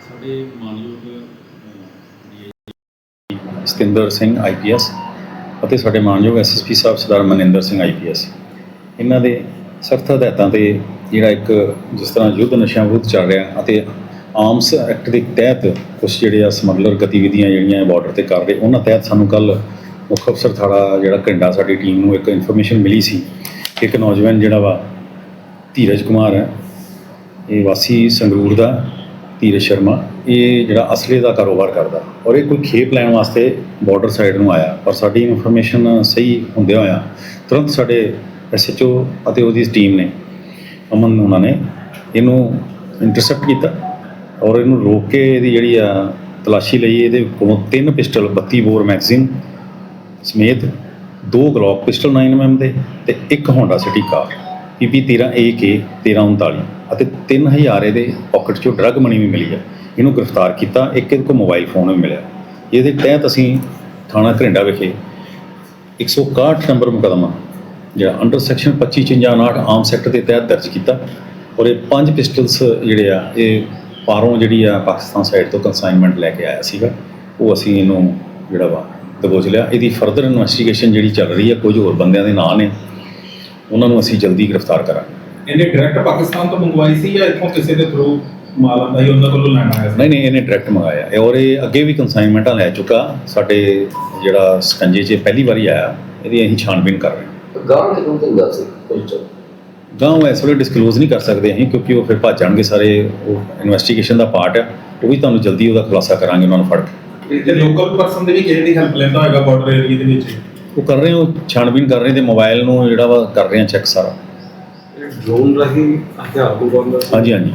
ਸਾਡੇ ਮਾਨਯੋਗ ਸਤਿੰਦਰ ਸਿੰਘ ਆਈਪੀਐਸ ਅਤੇ ਸਾਡੇ ਮਾਨਯੋਗ ਐਸਐਸਪੀ ਸਾਹਿਬ ਸਰਦਾਰ ਮਨਿੰਦਰ ਸਿੰਘ ਆਈਪੀਐਸ ਇਹਨਾਂ ਦੇ ਸਖਤ ਹਦਾਇਤਾਂ ਤੇ ਜਿਹੜਾ ਇੱਕ ਜਿਸ ਤਰ੍ਹਾਂ ਯੁੱਧ ਨਸ਼ਿਆਂ ਵਿਰੁੱਧ ਚੱਲ ਰਿਹਾ ਅਤੇ ਆਰਮਸ ਐਕਟ ਦੇ ਤਹਿਤ ਕੁਝ ਜਿਹੜੇ ਆ ਸਮਗਲਰ ਗਤੀਵਿਧੀਆਂ ਜਿਹੜੀਆਂ ਬਾਰਡਰ ਤੇ ਕਰ ਰਹੇ, ਉਹਨਾਂ ਤਹਿਤ ਸਾਨੂੰ ਕੱਲ ਮੁੱਖ ਅਫਸਰ ਥਾੜਾ ਜਿਹੜਾ ਘੰਟਾ ਸਾਡੀ ਟੀਮ ਨੂੰ ਇੱਕ ਇਨਫੋਰਮੇਸ਼ਨ ਮਿਲੀ ਸੀ ਕਿ ਇੱਕ ਨੌਜਵਾਨ ਜਿਹੜਾ ਵਾ ਧੀਰਜ ਕੁਮਾਰ ਹੈ, ਇਹ ਵਾਸੀ ਸੰਗਰੂਰ ਦਾ, ਧੀਰਜ ਸ਼ਰਮਾ, ਇਹ ਜਿਹੜਾ ਅਸਲੇ ਦਾ ਕਾਰੋਬਾਰ ਕਰਦਾ ਔਰ ਇਹ ਕੋਈ ਖੇਪ ਲੈਣ ਵਾਸਤੇ ਬਾਰਡਰ ਸਾਈਡ ਨੂੰ ਆਇਆ ਪਰ ਸਾਡੀ ਇਨਫੋਰਮੇਸ਼ਨ ਸਹੀ ਹੁੰਦਿਆਂ ਹੋਇਆ ਤੁਰੰਤ ਸਾਡੇ ਐਸਐਚਓ ਅਤੇ ਉਹਦੀ ਟੀਮ ਨੇ ਅਮਨ ਉਹਨਾਂ ਨੇ ਇਹਨੂੰ ਇੰਟਰਸੈਪਟ ਕੀਤਾ। ਔਰ ਇਹਨੂੰ ਰੋਕ ਕੇ ਇਹਦੀ ਜਿਹੜੀ ਆ ਤਲਾਸ਼ੀ ਲਈ ਇਹਦੇ ਕੋਲੋਂ ਤਿੰਨ ਪਿਸਟਲ 32 ਬੋਰ ਮੈਗਜ਼ੀਨ ਸਮੇਤ ਦੋ ਗਲੌਕ ਪਿਸਟਲ 9mm ਦੇ ਤੇ ਇੱਕ Honda City car PP 13 AK 1339 ਅਤੇ 3000 ਇਹਦੇ ਪਾਕਟ ਚੋਂ ਡਰੱਗ ਮਨੀ ਵੀ ਮਿਲੀ ਹੈ ਇਹਨੂੰ ਗ੍ਰਿਫਤਾਰ ਕੀਤਾ, ਇੱਕ ਇਹਦੇ ਕੋਲ ਮੋਬਾਈਲ ਫੋਨ ਵੀ ਮਿਲਿਆ। ਇਹਦੇ ਤਹਿਤ ਅਸੀਂ ਥਾਣਾ ਘਰਿੰਡਾ ਵਿਖੇ 161 ਨੰਬਰ ਮੁਕੱਦਮਾ, ਜਿਹੜਾ ਅੰਡਰ ਸੈਕਸ਼ਨ 2559 ਆਮ ਸੈਕਟਰ ਦੇ ਤਹਿਤ ਦਰਜ ਕੀਤਾ ਔਰ ਇਹ ਪੰਜ ਪਿਸਟਲਸ ਜਿਹੜੇ ਆ, ਇਹ ਪਾਰੋਂ ਜਿਹੜੀ ਆ ਪਾਕਿਸਤਾਨ ਸਾਈਡ ਤੋਂ ਕੰਸਾਈਨਮੈਂਟ ਲੈ ਕੇ ਆਇਆ ਸੀਗਾ ਉਹ ਅਸੀਂ ਇਹਨੂੰ ਜਿਹੜਾ ਵਾ ਦਬੋਚ ਲਿਆ। ਇਹਦੀ ਫਰਦਰ ਇਨਵੈਸਟੀਗੇਸ਼ਨ ਜਿਹੜੀ ਚੱਲ ਰਹੀ ਹੈ ਕੁਝ ਹੋਰ ਬੰਦਿਆਂ ਦੇ ਨਾਂ ਨੇ ਉਹਨਾਂ ਨੂੰ ਅਸੀਂ ਜਲਦੀ ਗ੍ਰਿਫਤਾਰ ਕਰਾਂਗੇ। ਇਹਨੇ ਡਾਇਰੈਕਟ ਪਾਕਿਸਤਾਨ ਤੋਂ ਮੰਗਵਾਈ ਸੀ ਜਾਂ ਇੱਥੋਂ ਕਿਸੇ ਦੇ ਥਰੂ ਮਾਲ ਆਂਦਾ ਉਹਨਾਂ ਕੋਲੋਂ ਲੈਣਾ ਆਇਆ ਸੀ? ਨਹੀਂ ਨਹੀਂ ਇਹਨੇ ਡਾਇਰੈਕਟ ਮੰਗਾਇਆ ਇਹ ਔਰ ਇਹ ਅੱਗੇ ਵੀ ਕੰਸਾਈਨਮੈਂਟਾਂ ਲੈ ਚੁੱਕਾ। ਸਾਡੇ ਜਿਹੜਾ ਸਕੰਜੇ 'ਚ ਪਹਿਲੀ ਵਾਰੀ ਆਇਆ ਇਹਦੀ ਅਸੀਂ ਛਾਣਬੀਨ ਕਰ ਰਹੇ ਹਾਂ। ਗਾਂ ਦੇ ਕੋਲ ਤੇ ਸੀ ਪਿਸਟਲ ਗਾਂ ਉਹ ਇਸ ਵੇਲੇ ਡਿਸਕਲੋਜ਼ ਨਹੀਂ ਕਰ ਸਕਦੇ ਅਸੀਂ ਕਿਉਂਕਿ ਉਹ ਫਿਰ ਭੱਜ ਜਾਣਗੇ ਸਾਰੇ ਉਹ ਇਨਵੈਸਟੀਗੇਸ਼ਨ ਦਾ ਪਾਰਟ ਹੈ ਉਹ ਵੀ ਤੁਹਾਨੂੰ ਜਲਦੀ ਉਹਦਾ ਖੁਲਾਸਾ ਕਰਾਂਗੇ ਉਹਨਾਂ ਨੂੰ ਫੜ ਕੇ। ਤੇ ਲੋਕਲ ਪਰਸਨ ਦੇ ਵੀ ਕਿਸੇ ਦੀ ਹੈਲਪ ਲੈਂਦਾ ਹੋਏਗਾ ਬਾਰਡਰ ਏਰੀਆ ਦੇ ਵਿੱਚ। ਉਹ ਕਰ ਰਹੇ ਹੋ ਛਾਣਬੀਨ ਕਰ ਰਹੇ ਤੇ ਮੋਬਾਈਲ ਨੂੰ ਜਿਹੜਾ ਵਾ ਕਰ ਰਹੇ ਆ ਚੈੱਕ ਸਾਰਾ। ਡਰੋਨ ਰਹੀ ਹਥਿਆਰ ਕੋ ਬੰਦਾ ਹਾਂਜੀ ਹਾਂਜੀ।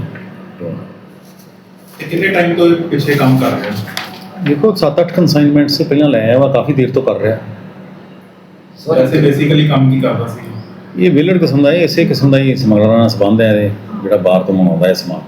ਕਿੰਨੇ ਟਾਈਮ ਤੋਂ ਪਿੱਛੇ ਕੰਮ ਕਰ ਰਹੇ ਹੋ ਦੇਖੋ 7-8 ਕੰਸਾਈਨਮੈਂਟਸ ਪਹਿਲਾਂ ਲੈ ਆਇਆ ਵਾ ਕਾਫੀ ਦੇਰ ਤੋਂ ਕਰ ਰਿਹਾ। ਵੈਸੇ ਬੇਸਿਕਲੀ ਕੰਮ ਕੀ ਕਰਦਾ ਸੀ? ਇਹ ਵਿਲੜ ਕਿਸਮ ਦਾ ਇਹ ਇਸੇ ਕਿਸਮ ਦਾ ਹੀ ਸਮਗਲਰਾਂ ਨਾਲ ਸੰਬੰਧ ਹੈ, ਜਿਹੜਾ ਬਾਹਰ ਤੋਂ ਮੰਗਾਉਂਦਾ ਹੈ ਸਮਾਨ।